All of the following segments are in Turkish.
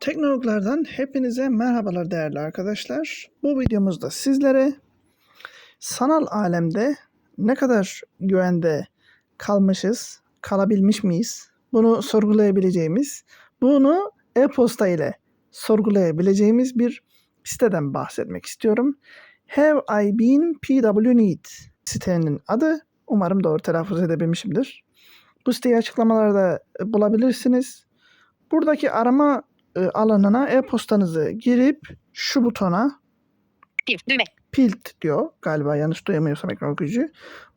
Teknologlardan hepinize merhabalar değerli arkadaşlar. Bu videomuzda sizlere sanal alemde ne kadar güvende kalmışız, kalabilmiş miyiz? Bunu sorgulayabileceğimiz, bunu e-posta ile sorgulayabileceğimiz bir siteden bahsetmek istiyorum. Have I been PW Need sitenin adı. Umarım doğru telaffuz edebilmişimdir. Bu siteyi açıklamalarda bulabilirsiniz. Buradaki arama e, alanına e-postanızı girip şu butona Bir düğme. pilt diyor galiba yanlış duyamıyorsam ekran okuyucu.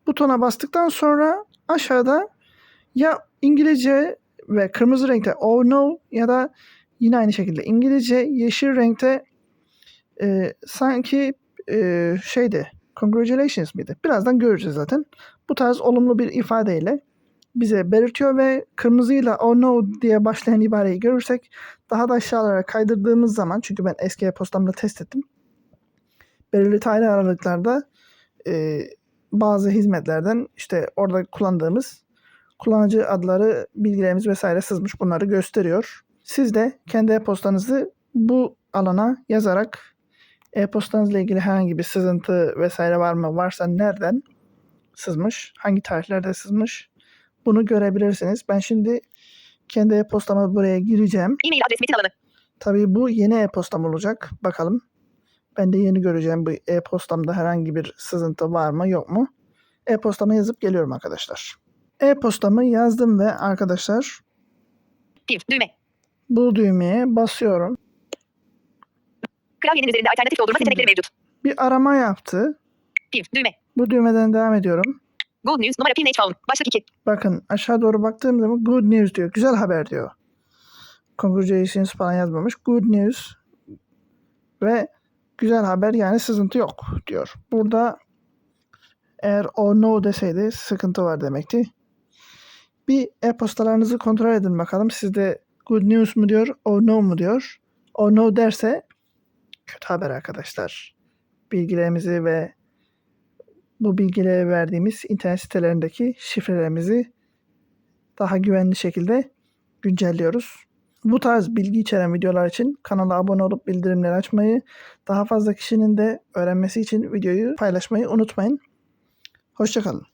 Butona bastıktan sonra aşağıda ya İngilizce ve kırmızı renkte oh no ya da yine aynı şekilde İngilizce yeşil renkte e, sanki e, şeyde congratulations mıydı? Birazdan göreceğiz zaten. Bu tarz olumlu bir ifadeyle bize belirtiyor ve kırmızıyla oh no diye başlayan ibareyi görürsek daha da aşağılara kaydırdığımız zaman çünkü ben eski e-postamda test ettim. Belirli tarih aralıklarda e, bazı hizmetlerden işte orada kullandığımız kullanıcı adları, bilgilerimiz vesaire sızmış bunları gösteriyor. Siz de kendi e-postanızı bu alana yazarak e-postanızla ilgili herhangi bir sızıntı vesaire var mı? Varsa nereden sızmış? Hangi tarihlerde sızmış? Bunu görebilirsiniz. Ben şimdi kendi e-postama buraya gireceğim. E-mail adres metin alanı. Tabii bu yeni e-postam olacak. Bakalım. Ben de yeni göreceğim bu e-postamda herhangi bir sızıntı var mı yok mu? E-postama yazıp geliyorum arkadaşlar. E-postamı yazdım ve arkadaşlar düğme. bu düğmeye basıyorum. Klavyenin üzerinde alternatif doldurma seçenekleri mevcut. Bir arama yaptı. Düğme. Bu düğmeden devam ediyorum. Good news numara pin phone. Başlık 2. Bakın aşağı doğru baktığım zaman good news diyor. Güzel haber diyor. Congratulations falan yazmamış. Good news ve güzel haber yani sızıntı yok diyor. Burada eğer o no deseydi sıkıntı var demekti. Bir e-postalarınızı kontrol edin bakalım. Sizde good news mu diyor, o no mu diyor. O no derse kötü haber arkadaşlar. Bilgilerimizi ve bu bilgileri verdiğimiz internet sitelerindeki şifrelerimizi daha güvenli şekilde güncelliyoruz. Bu tarz bilgi içeren videolar için kanala abone olup bildirimleri açmayı, daha fazla kişinin de öğrenmesi için videoyu paylaşmayı unutmayın. Hoşçakalın.